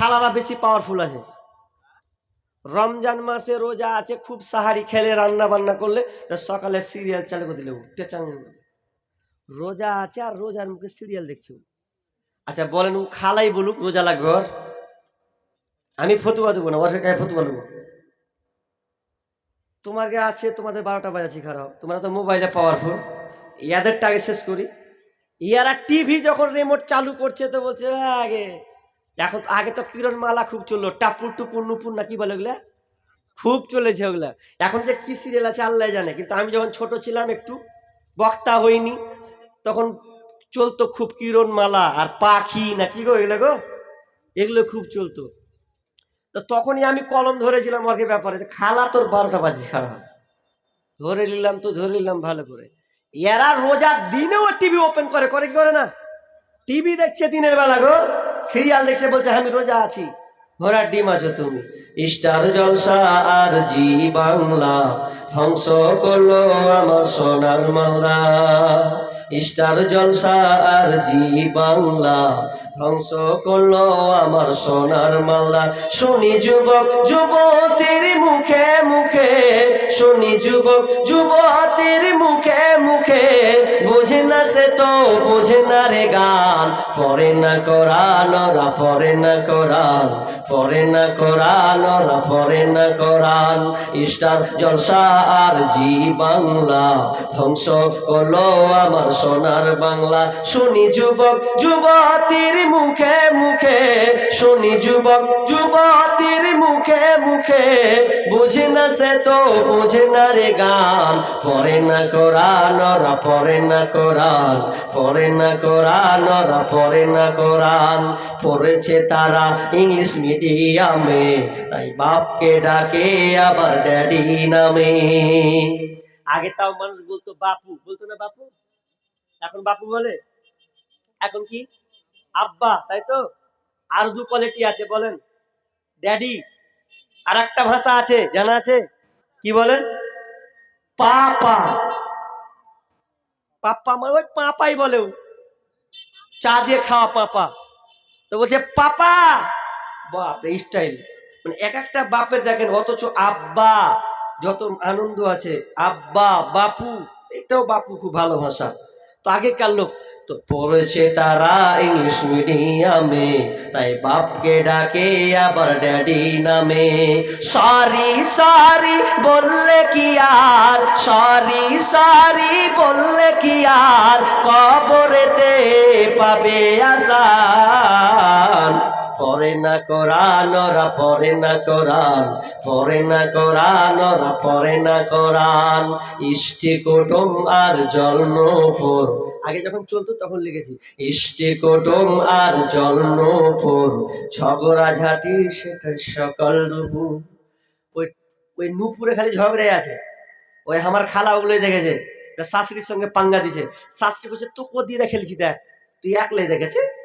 খালারা বেশি পাওয়ারফুল আছে। রমজান মাসে রোজা আছে খুব সাহারি খেলে রান্না বান্না করলে সকালে সিরিয়াল চালু করে দিলে টেচাং। রোজা আছে আর রোজার মুখে সিরিয়াল দেখছি আচ্ছা বলেন ও খালাই বলুক রোজা লাগবে ওর? আমি ফতুয়া দেবো না ওর গায়ে ফতুয়া নেব গায়ে আছে তোমাদের বারোটা বাজাচ্ছি খারাপ তোমরা তো মোবাইলে পাওয়ারফুল ইয়াদেরটা আগে শেষ করি। ইয়ারা টিভি যখন রিমোট চালু করছে তো বলছে "হ্যাঁ, আগে এখন আগে তো কিরণ মালা খুব চলল, টাপুর টুপুর নুপুর না কি বলে ওগুলা? খুব চলেছে ওগুলা। এখন যে কি সিরিয়াল আছে আল্লাহ জানে, কিন্তু আমি যখন ছোট ছিলাম একটু, বক্তা হইনি, তখন চলতো খুব কিরণ মালা আর পাখি না কি গো এগুলো গো? এগুলো খুব চলতো। তো তখনই আমি কলম ধরেছিলাম ওকে ব্যাপারে খালা তোর বারোটা বাজে খারাপ ধরে নিলাম তো, ধরে নিলাম ভালো করে। এরা রোজার দিনেও টিভি ওপেন করে করে কি করে না? টিভি দেখছে দিনের বেলা গো। সিরিয়াল দেখছে, বলছে আমি রোজা আছি। ঘোড়ার ডিম আছো তুমি। স্টার জলসা আর জি বাংলা ধ্বংস করল আমার সোনার মালদা। স্টার জলসা আর জি বাংলা ধ্বংস করল আমার সোনার মালদা শুনি যুবক, যুবতীর মুখে মুখে, শুনি যুবক, যুবতীর মুখে মুখে। বুঝে না সে তো, বুঝে না রে গান। পরে না কোরআন, ওরা পরে না কোরআন। পরে না কোরআন, ওরা পরে না কোরআন। স্টার জলসা আর জি বাংলা ধ্বংস করল আমার সোনার বাংলা শুনি যুবক, যুবতীর মুখে মুখে। শুনি যুবক, যুবতীর মুখে মুখে। বুঝে না সে তো, বুঝে না রে গান। পরে না কোরআন, ওরা পরে না কোরআন। পরে না কোরআন, ওরা পরে না কোরআন। পড়েছে তারা ইংলিশ মিডিয়ামে, তাই বাপকে ডাকে আবার ড্যাডি নামে। আগে তাও মানুষ বলতো, বাপু, বলতো না বাপু? এখন বাপু বলে, এখন কি? আব্বা, তাই তো? আর দু কোয়ালিটি আছে, বলেন। ড্যাডি আর একটা ভাষা আছে, জানা আছে? কি বলেন? পাপা। পাপ্পা মানে ওই পাপাই বলে। চা দিয়ে খাওয়া পাপা। তো বলছে, পাপা! বাপ এই স্টাইল মানে এক একটা বাপের দেখেন, অথচ আব্বা, যত আনন্দ আছে, আব্বা, বাপু, এটাও বাপু খুব ভালো ভাষা তো আগেকার লোক তো পড়েছে তারা ইংলিশ মিডিয়ামে, তাই বাপকে ডাকে আবার ড্যাডি নামে। সরি সরি বললে কি আর? সরি সরি বললে কি আর? কবরেতে পাবে আসান পরে না কোরআন, ওরা পরে না কোরআন। পরে না কোরআন, ওরা পরে না কোরআন। ইষ্টি কুটুম আর জল ফোর আগে যখন চলতো তখন লিখেছি, ইষ্টি কুটুম আর জল ফোর ঝগড়া ঝাঁটি সেটা সকল দুপুর ওই ওই নুপুরে খালি ঝগড়াই আছে। ওই আমার খালা ওগুলোই দেখেছে। তা শাশুড়ির সঙ্গে পাঙ্গা দিছে। শাশুড়ি বলছে, তোকে দিয়ে খেলেছি দেখ, তুই একলাই দেখেছিস?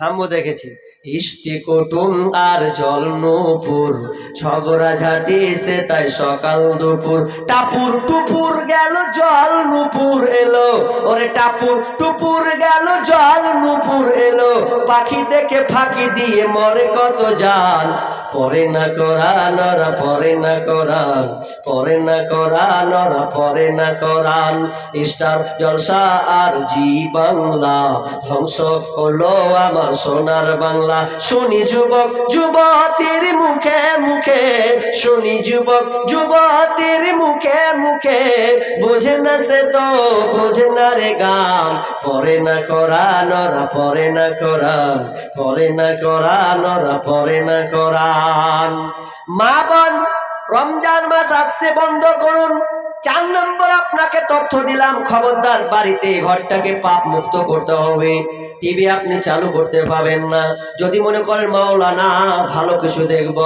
হামও দেখেছি। ইষ্টি কুটুম আর জল নপুর ঝগড়া ঝাঁটি সে তাই সকাল দুপুর। টাপুর টুপুর গেল জল নুপুর এলো, ওরে টাপুর টুপুর গেল জল নুপুর এলো। পাখি দেখে ফাঁকি দিয়ে মরে কত জান পরে না কোরআন ওরা পরে না কোরআন পরে না কোরআন ওরা পরে না কোরআন স্টার জলসা আর জি বাংলা ধ্বংস করল আমার সোনার বাংলা। শুনি যুবক, যুবতীর মুখে মুখে, শুনি যুবক, যুবতীর মুখে মুখে। বোঝে না সে তো, বুঝে না রে গান। পরে না কোরআন, ওরা পরে না কোরআন। পরে না কোরআন, ওরা পরে না কোরআন। মা বোন, রমজান মাস আসছে, বন্ধ করুন। চার নম্বর আপনাকে তথ্য দিলাম, খবরদার বাড়িতে ঘরটাকে পাপ মুক্ত করতে হবে। টিভি আপনি চালু করতে পাবেন না। যদি মনে করেন, মাওলা, না, ভালো কিছু দেখব।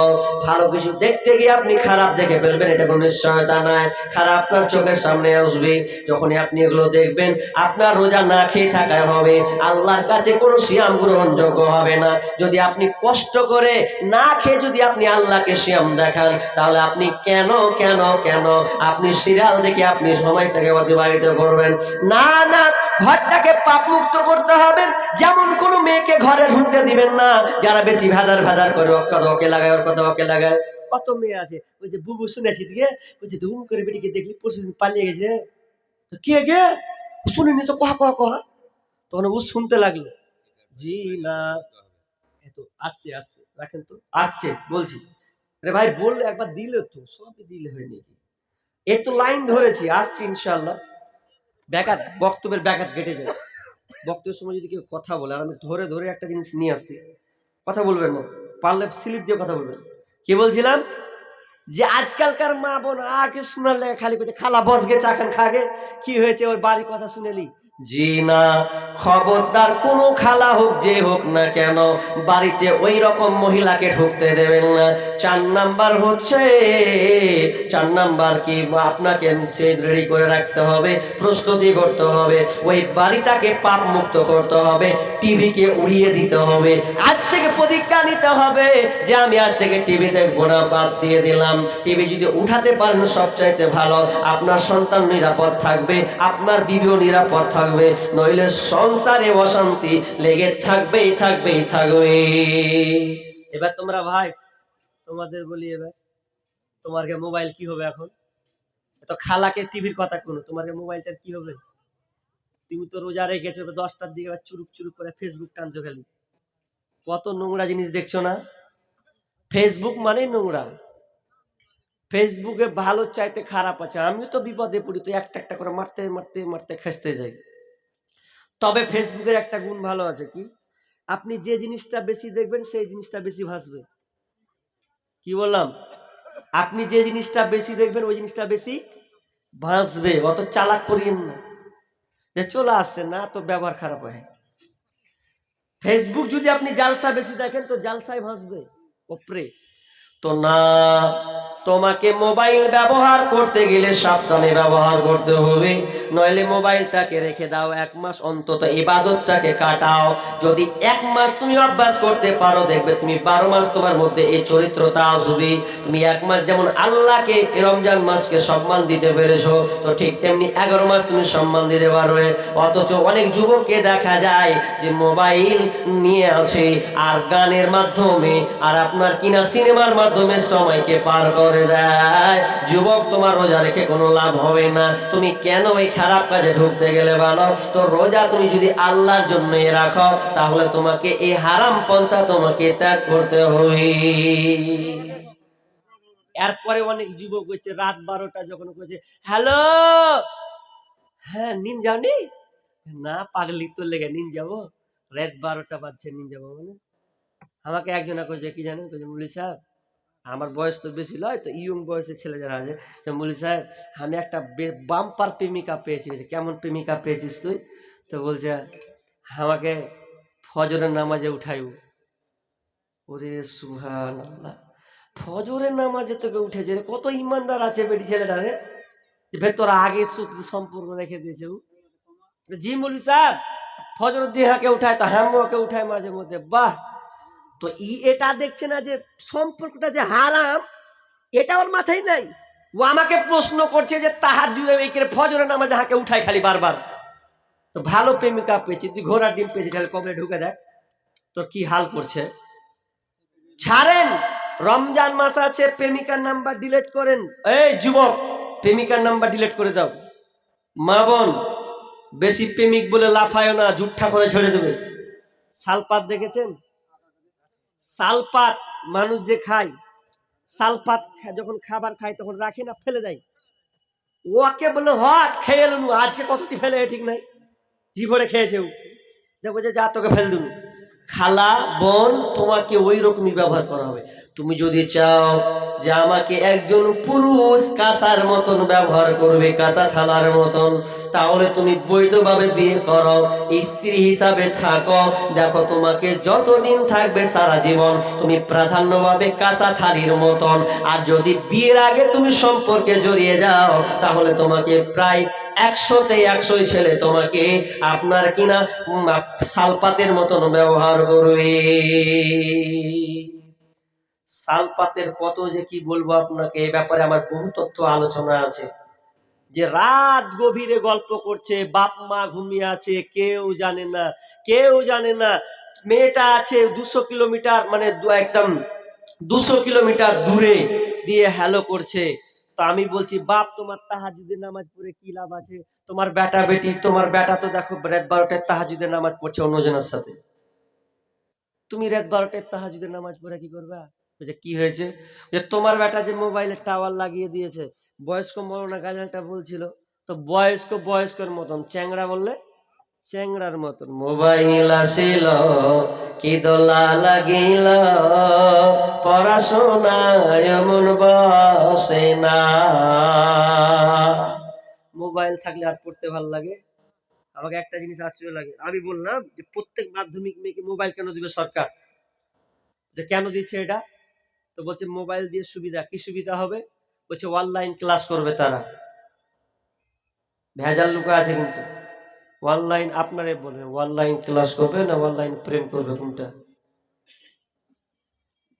ভালো কিছু দেখতে গিয়ে আপনি খারাপ দেখে ফেলবেন, এটা কোনো নিশ্চয়তা নাই। খারাপ আপনার চোখের সামনে আসবে। যখনই আপনি এগুলো দেখবেন, আপনার রোজা না খেয়ে থাকায় হবে। আল্লাহর কাছে কোনো সিয়াম গ্রহণযোগ্য হবে না। যদি আপনি কষ্ট করে না খেয়ে যদি আপনি আল্লাহকে সিয়াম দেখান, তাহলে আপনি কেন কেন কেন? আপনি সিরিয়াল সিরিয়াল দেখে আপনি সময়টাকে অতিবাহিত করবেন। না না, ঘরটাকে পাপ মুক্ত করতে হবে। যেমন কোনো মেয়েকে ঘরে ঢুকতে দিবেন না। যারা বেশি ভেদার ভেদার করে কথা ওকে লাগায়, ওর কথা ওকে লাগায়। কত মেয়ে আছে? ওই যে বুবু শুনেছি দিয়ে, ওই যে ধুম করে বেটিকে দেখলি, পরশুদিন পালিয়ে গেছে। কে গে? শুনিনি তো কহা কহা কহা তখন ও শুনতে লাগল। জি, না। এত আসছে আসছে। রাখেন তো। আসছে, বলছি। আরে ভাই, বললে একবার দিলে তো, সবই দিলে হয় নাকি এ তো লাইন ধরেছি, আসছি ইনশাল্লাহ ব্যাঘাত, বক্তব্যের ব্যাঘাত কেটে যায়। বক্তব্যের সময় যদি কেউ কথা বলে, আর আমি ধরে ধরে একটা জিনিস নিয়ে আসছি, কথা বলবেন না। পারলে স্লিপ দিয়ে কথা বলবেন। কি বলছিলাম? যে আজকালকার মা বোন আগে শোনালে খালি খালা বসগে চাখান খাগে। কি হয়েছে? ওর বাড়ির কথা শুনেলি। জি না, খবরদার কোনো খালা হোক যে হোক না কেন, বাড়িতে ওই রকম মহিলাকে ঢুকতে দেবেন না। চার নাম্বার হচ্ছে, চার নাম্বার কি আপনাকে রেডি করে রাখতে হবে, প্রস্তুতি করতে হবে, ওই বাড়িটাকে পাপ মুক্ত করতে হবে, টিভিকে উড়িয়ে দিতে হবে। আজ থেকে প্রতিজ্ঞা নিতে হবে যে আমি আজ থেকে টিভি দেখব না, বাদ দিয়ে দিলাম। টিভি যদি উঠাতে পারেন সবচাইতে ভালো। আপনার সন্তান নিরাপদ থাকবে, আপনার বিবিও নিরাপদ থাকবে। নইলে সংসারে অশান্তি লেগে থাকবেই থাকবেই থাকবে এবার তোমরা ভাই, তোমাদের বলি এবার, তোমার মোবাইল কি হবে এখন? তো খালাকে টিভির কথা কোনো তোমার মোবাইলটার কি হবে? তুমি তো রোজা রেখেছো দশটার দিকে চুরুক চুরুক করে ফেসবুক টানছো খালি। কত নোংরা জিনিস দেখছ না? ফেসবুক মানেই নোংরা। ফেসবুকে ভালো চাইতে খারাপ আছে, আমিও তো বিপদে পড়ি, তো একটা একটা করে মারতে মারতে মারতে খেসতে যাই। তবে ফেসবুকের একটা গুণ ভালো আছে কি? আপনি যে জিনিসটা বেশি দেখবেন, সেই জিনিসটা বেশি ভাসবে। কি বললাম? আপনি যে জিনিসটা বেশি দেখবেন, ওই জিনিসটা বেশি ভাসবে। অত চালাক করিয়েন না। যে চলে আসছে না, তো ব্যবহার খারাপ হয়। ফেসবুক যদি আপনি জালসা বেশি দেখেন, তো জালসায় ভাসবে। ওপরে। তো না তোমাকে মোবাইল ব্যবহার করতে গেলে সাবধানে ব্যবহার করতে হবে। নইলে মোবাইলটাকে রেখে দাও, এক মাস অন্তত ইবাদতটাকে কাটাও। যদি এক মাস তুমি অভ্যাস করতে পারো, দেখবে তুমি বারো মাস তোমার মধ্যে এই চরিত্রটা আসবে। তুমি এক মাস যেমন আল্লাহকে রমজান মাসকে সম্মান দিতে পেরেছ, তো ঠিক তেমনি এগারো মাস তুমি সম্মান দিতে পারবে। অথচ অনেক যুবককে দেখা যায় যে মোবাইল নিয়ে আছে আর গানের মাধ্যমে, আর আপনার কিনা সিনেমার মাধ্যমে সময়কে পার করে। দেয়। যুবক, তোমার রোজা রেখে কোনো লাভ হবে না। তুমি কেন ওই খারাপ কাজে ঢুকতে গেলে ভালো তো রোজা তুমি যদি আল্লাহর জন্য রাখো, তাহলে তোমাকে এই হারাম পন্থা তোমাকে ত্যাগ করতে হবে। এরপরে অনেক যুবক হচ্ছে রাত বারোটা যখন করছে হ্যালো! হ্যাঁ নিন যাওনি না, পাগলি তো লেগে নিন যাব রাত বারোটা বাজছে নিন যাব মানে আমাকে একজনা কইছে, কি জানেন? কইছে মুলি সাহেব আমার বয়স তো বেশি নয় তো ইয়ং বয়সের ছেলে যারা আছে, তো মুলি সাহেব আমি একটা বাম্পার প্রেমিকা পেয়েছি। কেমন প্রেমিকা পেয়েছিস তুই? তো বলছে, আমাকে ফজরের নামাজে উঠাইব। ওরে সুহান আল্লাহ ফজরের নামাজে তোকে উঠেছে? কত ইমানদার আছে বেটি ছেলেটা রে। যে ভেতর আগে সম্পর্ক রেখে দিয়েছে ও জি মুলি সাহেব ফজর দিহাকে উঠায়, তো হ্যামকে উঠায় মাঝে মধ্যে। বাহ! তো ই এটা দেখছে না যে সম্পর্কটা যে হারাম, এটা ওর মাথায় নাই। ও আমাকে প্রশ্ন করছে যে তাহার যুগে এই করে ফজরের নামাজে হাঁকে উঠায় খালি বারবার। তো ভালো প্রেমিকা পেয়েছি, তুই ঘোড়ার ডিম পেয়েছি, তাহলে কবলে ঢুকে দেখ, তোর কি হাল করছে। ছাড়েন, রমজান মাস আছে, প্রেমিকার নাম্বার ডিলেট করেন। এই যুবক, প্রেমিকার নাম্বার ডিলেট করে দাও। মা বোন, বেশি প্রেমিক বলে লাফায় না জুঠা করে ছেড়ে দেবে। সালপাত দেখেছেন? সালপাত মানুষ যে খায়, সালপাত যখন খাবার খায় তখন রাখে না, ফেলে দেয়। ওকে বলল, হট, খেয়ে এলো আজকে কতটি ফেলে ঠিক নাই। জি ভরে খেয়েছে ও। দেখো যে যা, তোকে ফেল দিল খালা, বোন, তোমাকে ওই রকমই ব্যবহার করা হবে। তুমি যদি চাও যে আমাকে একজন পুরুষ কাঁসার মতন ব্যবহার করবে, কাঁসা থালার মতন, তাহলে তুমি বৈধভাবে বিয়ে করো, স্ত্রী হিসাবে থাকো। দেখো, তোমাকে যতদিন থাকবে সারা জীবন তুমি প্রাধান্যভাবে কাঁসা থালির মতন। আর যদি বিয়ের আগে তুমি সম্পর্কে জড়িয়ে যাও, তাহলে তোমাকে প্রায় একশোতে একশোই ছেলে তোমাকে আপনার কিনা শালপাতের মতন ব্যবহার করবে। শালপাতের কত যে কি বলব আপনাকে, এ ব্যাপারে আমার বহু তথ্য আলোচনা আছে। যে রাত গভীরে গল্প করছে, বাপ মা ঘুমিয়ে আছে, কেউ জানে না, কেউ জানে না, মেয়েটা আছে দুশো কিলোমিটার মানে একদম দুশো কিলোমিটার দূরে দিয়ে হ্যালো করছে। তো আমি বলছি, বাপ, তোমার তাহাজুদের নামাজ পড়ে কি লাভ আছে? তোমার বেটা বেটি, তোমার বেটা তো দেখো রাত বারোটায় তাহাজুদের নামাজ পড়ছে অন্যজনের সাথে। তুমি রাত বারোটায় তাহাজুদের নামাজ পড়ে কি করবা? বলছে কি হয়েছে? যে তোমার বেটা যে মোবাইলে টাওয়ার লাগিয়ে দিয়েছে বয়স্ক মরনা গাজালটা বলছিল তো বয়স্ক বয়স্কর মতন চ্যাংড়া বললে? চ্যাংড়ার মতন মোবাইল আসিল কি দোলা লাগিল পড়াশোনা মন বসে না। মোবাইল থাকলে আর পড়তে ভালো লাগে? আমাকে একটা জিনিস আশ্চর্য লাগে আমি বললাম যে প্রত্যেক মাধ্যমিক মেয়েকে মোবাইল কেন দিবে সরকার? যে কেন দিচ্ছে এটা? তো বলছে, মোবাইল দিয়ে সুবিধা, কি সুবিধা হবে? বলছে অনলাইন ক্লাস করবে তারা। ভেজাল লুকা আছে কিন্তু। অনলাইন আপনারে বলবেন অনলাইন ক্লাস করবে না অনলাইন প্রেম করবে কোনটা?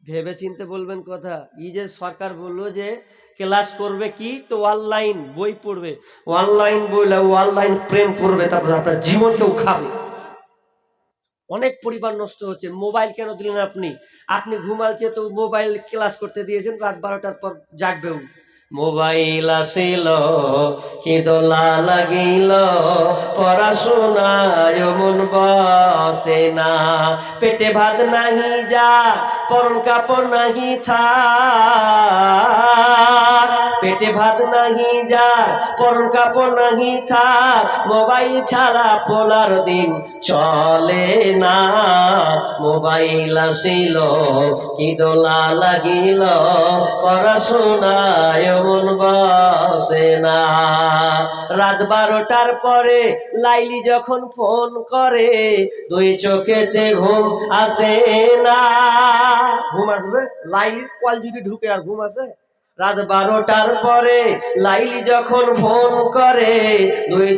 ভেবে চিনতে বলবেন কথা। এই যে সরকার বলল যে ক্লাস করবে কি? তো অনলাইন বই পড়বে। অনলাইন বই অনলাইন প্রেম করবে, তারপর আপনার জীবনকেও খাবে। অনেক পরিবার নষ্ট হচ্ছে। মোবাইল কেন দিলেন আপনি? আপনি ঘুমালছে তো মোবাইল ক্লাস করতে দিয়েছেন, রাত বারোটার পর জাগবেও। মোবাইল আসিল, কি দোলা লাগিল পড়াশোনায় মন বসে না। পেটে ভাত নাহি যা, পরন কাপড় নাহি থা পেটে ভাত নাহি যা, পরন কাপড় নাহি থা মোবাইল ছাড়া পোলার দিন চলে না। মোবাইল আসিল, কি দোলা লাগিল পড়াশোনায় মন বসে না। রাত বারোটার পরে লাইলি যখন ফোন করে দুই চোখেতে ঘুম আসে না। ঘুম আসবে? লাইলির কল যদি ঢুকে আর ঘুম আসে? রাত বারোটার পরে লাইলি যখন ফোন করে দুই